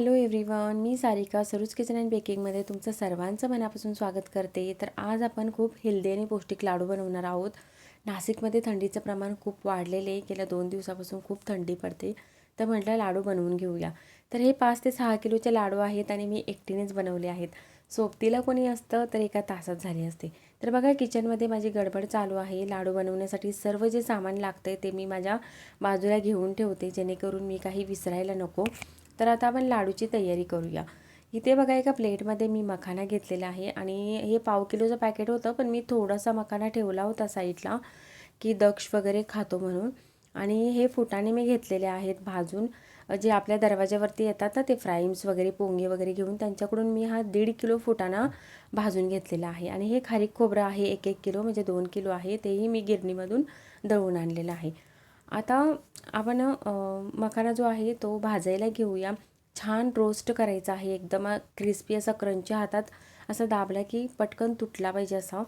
Hello everyone मी Sarika Saruj kitchen and बेकिंगमध्ये तुमचं सर्वांचं मनापासून स्वागत करते. तर आज आपण खूप हेल्दी आणि पौष्टिक लाडू बनवणार आहोत. नाशिकमध्ये थंडीचं प्रमाण खूप वाढलेलं आहे. गेल्या दोन दिवसापासून खूप थंडी पडते. तर म्हटलं लाडू बनवून घेऊया. तर हे पाच ते सहा किलोचे लाडू आहेत आणि मी एकटीनेच बनवले आहेत. सोबतीला कोणी असतं तर एका तासात झाली असते. तर बघा किचनमध्ये माझी गडबड चालू आहे. लाडू बनवण्यासाठी सर्व जे सामान लागतं आहे ते मी माझ्या बाजूला घेऊन ठेवते जेणेकरून मी काही विसरायला नको. तर आता आपण लाडूची तयारी करूया. इथे बघा एका प्लेटमध्ये मी मखाना घेतलेला आहे आणि हे पाव किलोचं पॅकेट होतं पण मी थोडासा मखाना ठेवला होता साईडला की दक्ष वगैरे खातो म्हणून. आणि हे फुटाणे मी घेतलेले आहेत भाजून. जे आपल्या दरवाज्यावरती येतात ना ते फ्राईम्स वगैरे पोंगे वगैरे घेऊन त्यांच्याकडून मी हा दीड किलो फुटाणा भाजून घेतलेला आहे. आणि हे खारीक खोबरं आहे एक एक किलो म्हणजे दोन किलो आहे तेही मी गिरणीमधून दळून आणलेलं आहे. आता आपण मखाना जो आहे तो भाजायला घेऊया. छान रोस्ट करायचा आहे. एकदम क्रिस्पी असा क्रंची हातात असा दाबला की पटकन तुटला पाहिजे असा.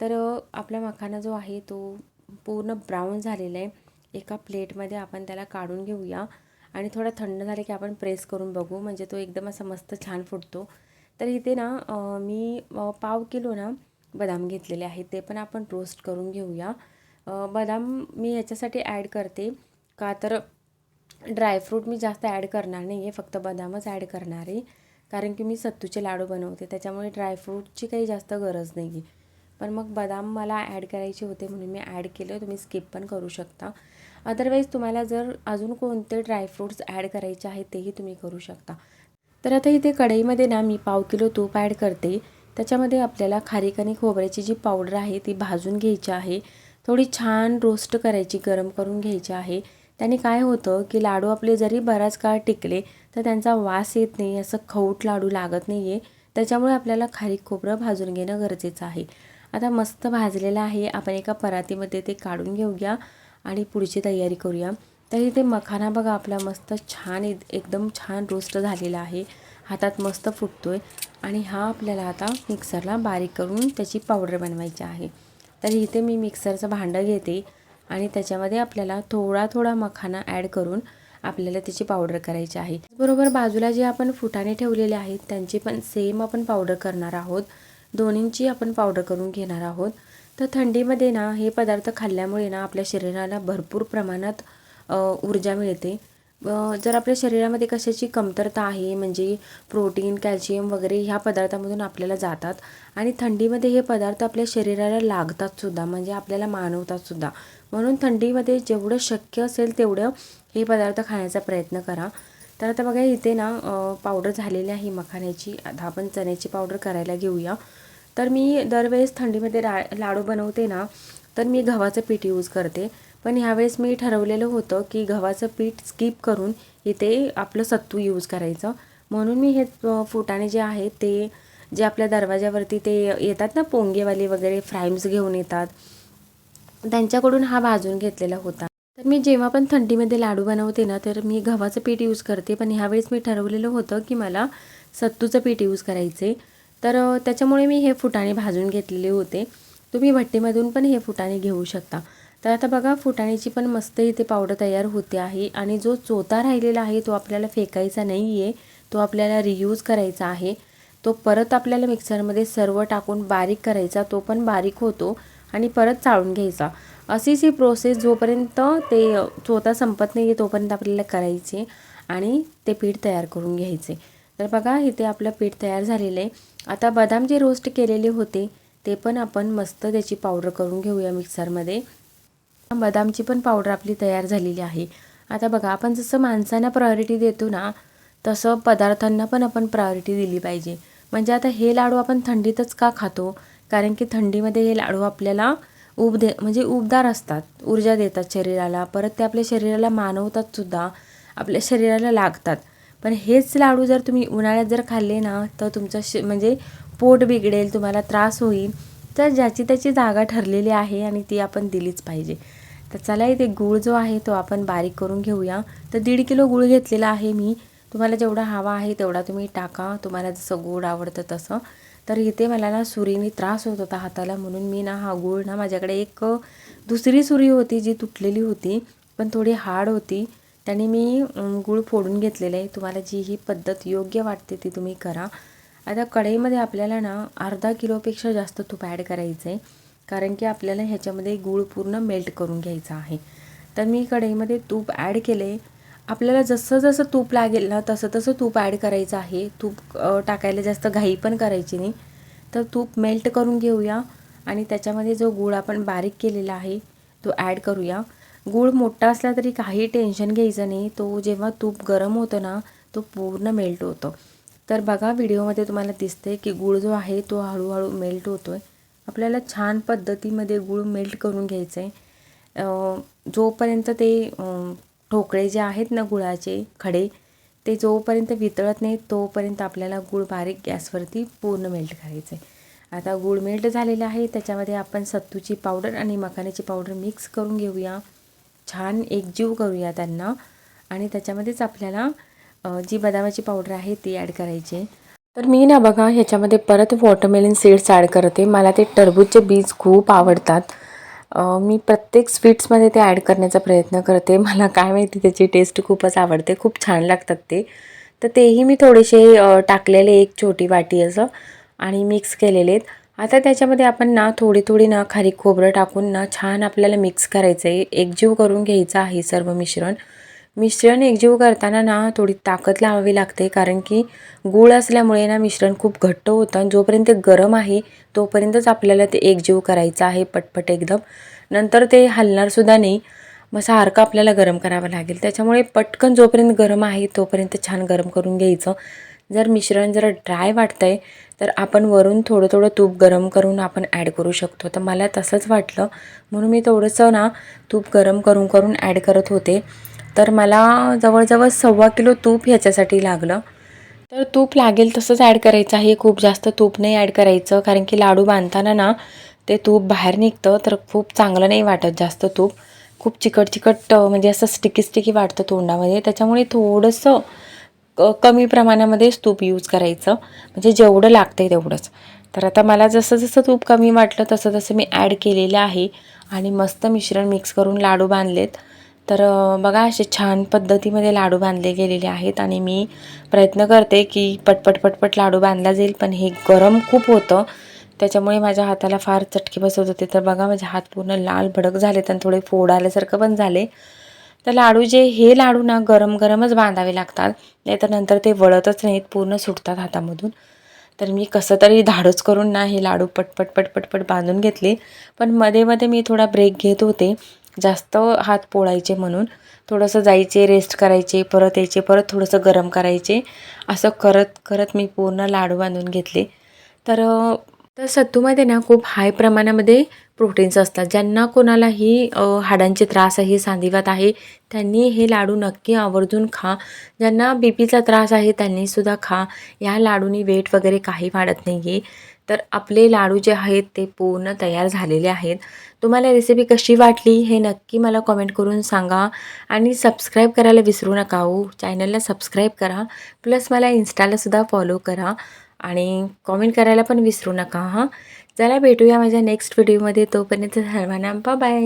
तर आपला मखाना जो आहे तो पूर्ण ब्राऊन झालेला आहे. एका प्लेटमध्ये आपण त्याला काढून घेऊया. आणि थोडा थंड झालं की आपण प्रेस करून बघू. म्हणजे तो एकदम असा मस्त छान फुटतो. तर इथे ना मी पाव किलो ना बदाम घेतलेले आहेत. ते पण आपण रोस्ट करून घेऊया. बदाम मी याच्यासाठी ॲड करते. का तर ड्रायफ्रूट मी जास्त ॲड करणार नाही आहे फक्त बदामच ॲड करणार आहे. कारण की मी सत्तूचे लाडू बनवते त्याच्यामुळे ड्रायफ्रूटची काही जास्त गरज नाही आहे पण मग बदाम मला ॲड करायचे होते म्हणून मी ॲड केलं तुम्ही स्किप पण करू शकता. अदरवाईज तुम्हाला जर अजून कोणते ड्रायफ्रूट्स ॲड करायचे आहेत तेही तुम्ही करू शकता. तर आता इथे कढईमध्ये ना मी पाव किलो तूप ॲड करते. त्याच्यामध्ये आपल्याला खारीक आणि खोबऱ्याची जी पावडर आहे ती भाजून घ्यायची आहे. थोडी छान रोस्ट करायची गरम करून घ्यायची आहे. त्याने काय होतं की लाडू आपले जरी बराच काळ टिकले तर त्यांचा वास येत नाही असं खवूट लाडू लागत नाही आहे त्याच्यामुळे आपल्याला खारीक खोबरं भाजून घेणं गरजेचं आहे. आता मस्त भाजलेलं आहे. आपण एका परातीमध्ये ते काढून घेऊया आणि पुढची तयारी करूया. तर इथे मखाना बघा आपला मस्त छान एकदम छान रोस्ट झालेला आहे. हातात मस्त फुटतो आहे आणि हा आपल्याला आता मिक्सरला बारीक करून त्याची पावडर बनवायची आहे. तर इथे मी मिक्सरचं भांडं घेते आणि त्याच्यामध्ये आपल्याला थोडा थोडा मखाना ॲड करून आपल्याला त्याची पावडर करायची आहे. बरोबर बाजूला जे आपण फुटाणे ठेवलेले आहेत त्यांची पण सेम आपण पावडर करणार आहोत. दोन्हींची आपण पावडर करून घेणार आहोत. तर थंडीमध्ये ना हे पदार्थ खाल्ल्यामुळे ना आपल्या शरीराला भरपूर प्रमाणात ऊर्जा मिळते. जर आपल्या शरीरामध्ये कशाची कमतरता आहे म्हणजे प्रोटीन कॅल्शियम वगैरे ह्या पदार्थामधून आपल्याला जातात आणि थंडीमध्ये हे पदार्थ आपल्या शरीराला लागतातसुद्धा म्हणजे आपल्याला मानवतातसुद्धा म्हणून थंडीमध्ये जेवढं शक्य असेल तेवढं हे पदार्थ खाण्याचा प्रयत्न करा. तर आता बघा इथे ना पावडर झालेली आहे मखाण्याची. आता आपण चण्याची पावडर करायला घेऊया. तर मी दरवेळेस थंडीमध्ये रा लाडू बनवते ना तर मी गव्हाचं पीठ यूज करते. पण ह्यावेळेस मी ठरवलेलं होतं की गव्हाचं पीठ स्किप करून इथे आपलं सत्तू यूज करायचं. म्हणून मी हे फुटाणे जे आहेत ते जे आपल्या दरवाज्यावरती ते येतात ना पोंगेवाले वगैरे फ्राईम्स घेऊन येतात. त्यांच्याकडून हा भाजून घेतलेला होता. तर मी जेव्हा पण थंडीमध्ये लाडू बनवते ना तर मी गव्हाचं पीठ यूज करते. पण ह्यावेळेस मी ठरवलेलं होतं की मला सत्तूचं पीठ यूज करायचे तर त्याच्यामुळे मी हे फुटाणे भाजून घेतलेले होते. तुम्ही भट्टीमधून पण हे फुटाणे घेऊ शकता. तर आता बघा फुटाण्याची पण मस्त इथे पावडर तयार होते आहे आणि जो चोता राहिलेला आहे तो आपल्याला फेकायचा नाही आहे तो आपल्याला रियूज करायचा आहे. तो परत आपल्याला मिक्सरमध्ये सर्व टाकून बारीक करायचा तो पण बारीक होतो आणि परत चाळून घ्यायचा. अशीच ही प्रोसेस जोपर्यंत ते चोता संपत नाही आहे तोपर्यंत आपल्याला करायचे आणि ते पीठ तयार करून घ्यायचे. तर बघा इथे आपलं पीठ तयार झालेलं आहे. आता बदाम जे रोस्ट केलेले होते ते पण आपण मस्त त्याची पावडर करून घेऊया मिक्सरमध्ये बदामची पण पावडर आपली तयार झालेली आहे. आता बघा आपण जसं माणसांना प्रायोरिटी देतो ना तसं पदार्थांना पण आपण प्रायोरिटी दिली पाहिजे. म्हणजे आता हे लाडू आपण थंडीतच का खातो? कारण की थंडीमध्ये हे लाडू आपल्याला उब दे म्हणजे उबदार असतात ऊर्जा देतात शरीराला. परत ते आपल्या शरीराला मानवतात सुद्धा आपल्या शरीराला लागतात. पण हेच लाडू जर तुम्ही उन्हाळ्यात जर खाल्ले ना तर तुमचं श म्हणजे पोट बिघडेल तुम्हाला त्रास होईल. तर ज्याची त्याची जागा ठरलेली आहे आणि ती आपण दिलीच पाहिजे. तर चला इथे गूळ जो आहे तो आपण बारीक करून घेऊया. तर दीड किलो गूळ घेतलेला आहे मी. तुम्हाला जेवढा हवा आहे तेवढा तुम्ही टाका. तुम्हाला जसं गूळ आवडतं तसं. तर इथे मला ना सुरीने त्रास होत होता हाताला म्हणून मी ना हा गूळ ना माझ्याकडे एक दुसरी सुरी होती जी तुटलेली होती. पण थोडी हार्ड होती. त्याने मी गूळ फोडून घेतलेलं आहे. तुम्हाला जी ही पद्धत योग्य वाटते ती तुम्ही करा. आता कढईमध्ये आपल्याला ना अर्धा किलोपेक्षा जास्त तूप ॲड करायचं आहे कारण की आपल्याला ह्याच्यामध्ये गूळ पूर्ण मेल्ट करून घ्यायचा आहे. तर मी कढईमध्ये तूप ॲड केले. आपल्याला जसं जसं तूप लागेल ना तसं तसं तूप ॲड करायचं आहे. तूप टाकायला जास्त घाई पण करायची नाही. तर तूप मेल्ट करून घेऊया. आणि त्याच्यामध्ये जो गूळ आपण बारीक केलेला आहे तो ॲड करूया. गूळ मोठा असला तरी काही टेन्शन घ्यायचं नाही. तो जेव्हा तूप गरम होतं ना तो पूर्ण मेल्ट होतो. तर बघा व्हिडिओमध्ये तुम्हाला दिसते की गूळ जो आहे तो हळूहळू मेल्ट होतो आहे आपल्याला छान पद्धतीमध्ये गूळ मेल्ट करून घ्यायचं. आहे जोपर्यंत ते ठोकळे जे आहेत ना गुळाचे खडे ते जोपर्यंत वितळत नाही तोपर्यंत आपल्याला गूळ बारीक गॅसवरती पूर्ण मेल्ट करायचं. आहे आता गूळ मेल्ट झालेलं आहे त्याच्यामध्ये आपण सत्तूची पावडर आणि मखाण्याची पावडर मिक्स करून घेऊया. छान एकजीव करूया त्यांना. आणि त्याच्यामध्येच आपल्याला जी बदामाची पावडर आहे ती ॲड करायची. आहे तर मी ना बघा ह्याच्यामध्ये परत वॉटरमेलन सीड्स ॲड करते. मला ते टरबूजचे बीज खूप आवडतात. मी प्रत्येक स्वीट्समध्ये ते ॲड करण्याचा प्रयत्न करते. मला काय माहिती त्याची टेस्ट खूपच आवडते. खूप छान लागतात ते. तर तेही मी थोडेसे टाकलेले एक छोटी वाटी असं आणि मिक्स केलेले आहेत. आता त्याच्यामध्ये आपण ना थोडी थोडी ना खारी खोबरं टाकून ना छान आपल्याला मिक्स करायचं आहे एकजीव करून घ्यायचं आहे सर्व मिश्रण. मिश्रण एकजीव करताना ना थोडी ताकद लावावी लागते कारण की गूळ असल्यामुळे ना मिश्रण खूप घट्ट होतं आणि जोपर्यंत ते गरम आहे तोपर्यंतच आपल्याला ते एकजीव करायचं आहे पटपट एकदम. नंतर ते हलणारसुद्धा नाही. मग सारखं आपल्याला गरम करावं लागेल. त्याच्यामुळे पटकन जोपर्यंत गरम आहे तोपर्यंत छान गरम करून घ्यायचं. जर मिश्रण जरा ड्राय वाटतं आहे तर आपण वरून थोडं थोडं तूप गरम करून आपण ॲड करू शकतो. तर मला तसंच वाटलं. म्हणून मी थोडंसं ना तूप गरम करून करून ॲड करत होते. तर मला जवळजवळ सव्वा किलो तूप ह्याच्यासाठी लागलं. तर तूप लागेल तसंच ॲड करायचं आहे. खूप जास्त तूप नाही ॲड करायचं. कारण की लाडू बांधताना ना ते तूप बाहेर निघतं तर खूप चांगलं नाही वाटत जास्त तूप. खूप चिकट चिकट म्हणजे असं स्टिकी स्टिकी वाटतं तोंडामध्ये. त्याच्यामुळे थोडंसं क कमी प्रमाणामध्येच तूप यूज करायचं. म्हणजे जेवढं लागतं आहे तेवढंच. तर आता मला जसं जसं तूप कमी वाटलं तसं तसं मी ॲड केलेलं आहे. आणि मस्त मिश्रण मिक्स करून लाडू बांधलेत. तर बघा असे छान पद्धतीमध्ये लाडू बांधले गेलेले आहेत आणि मी प्रयत्न करते की पटपट पटपट लाडू बांधला जाईल पण हे गरम खूप होतं. त्याच्यामुळे माझ्या हाताला फार चटके बसत होते. तर बघा माझे हात पूर्ण लाल भडक झाले आणि थोडे फोड आल्यासारखं पण झाले. तर लाडू जे हे लाडू ना गरम गरमच बांधावे लागतात. नाही तर नंतर ते वळतच नाहीत पूर्ण सुटतात हातामधून. तर मी कसं तरी धाडूच करून ना हे लाडू पटपट पटपट पट बांधून घेतले. पण मध्ये मध्ये मी थोडा ब्रेक घेत होते. जास्त हात पोळायचे म्हणून थोडंसं जायचे रेस्ट करायचे परत यायचे परत थोडंसं गरम करायचे. असं करत करत मी पूर्ण लाडू बांधून घेतले. तर तर सत्तूमध्ये ना खूप हाय प्रमाणामध्ये प्रोटीन्स असतात. ज्यांना कोणालाही हाडांचे त्रास आहे सांधिवात आहे त्यांनी हे लाडू नक्की आवर्जून खा. ज्यांना बी पीचा त्रास आहे त्यांनीसुद्धा खा. या लाडूनी वेट वगैरे काही वाढत नाही आहे तर आपले लाडू जे आहेत ते पूर्ण तयार झालेले आहेत. तुम्हाला रेसिपी कशी वाटली हे नक्की मला कॉमेंट करून सांगा. आणि सबस्क्राईब करायला विसरू नका हो. चॅनलला सबस्क्राईब करा. प्लस मला इन्स्टालासुद्धा फॉलो करा. आणि कॉमेंट करायला पण विसरू नका हां. चला भेटूया माझ्या नेक्स्ट व्हिडिओमध्ये तोपर्यंत सर्वांना बाय